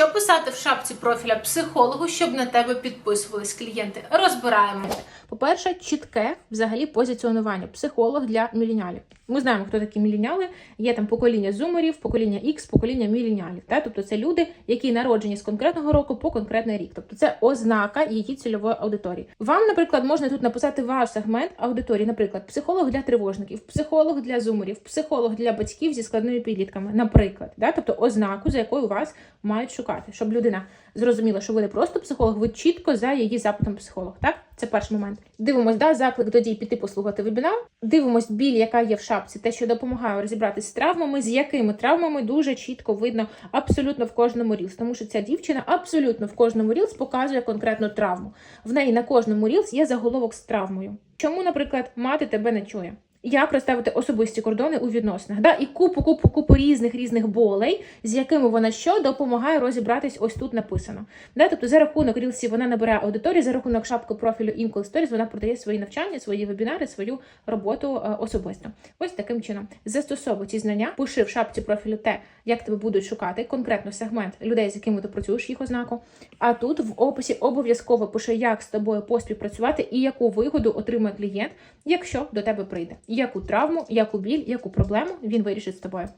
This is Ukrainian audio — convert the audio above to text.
Що писати в шапці профіля психологу, щоб на тебе підписувались клієнти? Розбираємо. По-перше, чітке взагалі позиціонування. Психолог для міленіалів. Ми знаємо, хто такі міленіали. Є там покоління зумерів, покоління X, покоління міленіалів. Та? Тобто це люди, які народжені з конкретного року по конкретний рік. Тобто це ознака її цільової аудиторії. Вам, наприклад, можна тут написати ваш сегмент аудиторії, наприклад, психолог для тривожників, психолог для зумерів, психолог для батьків зі складними підлітками, наприклад, да? тобто ознаку, за якою вас мають шукати, щоб людина зрозуміла, що ви не просто психолог, ви чітко за її запитом психолог. Так, це перший момент. Дивимось, да, заклик до дій піти послухати вебінар. Дивимось біль, яка є в шапці, те, що допомагає розібратися з травмами, з якими травмами дуже чітко видно абсолютно в кожному рілс. Тому що ця дівчина абсолютно в кожному рілс показує конкретну травму. В неї на кожному рілс є заголовок з травмою. Чому, наприклад, мати тебе не чує? Як розставити особисті кордони у відносинах? Да? І купу, купу, купу різних різних болей, з якими вона що допомагає розібратись, ось тут написано. Да? Тобто за рахунок рілсі вона набирає аудиторію, за рахунок шапки профілю Incal Stories вона продає свої навчання, свої вебінари, свою роботу е, особисто. Ось таким чином. Застосовуй ці знання, пиши в шапці профілю те, як тебе будуть шукати, конкретно сегмент людей, з якими ти працюєш, їх ознаку. А тут в описі обов'язково пиши, як з тобою поспівпрацювати і яку вигоду отримує клієнт, якщо до тебе прийде. Яку травму, яку біль, яку проблему він вирішить з тобою.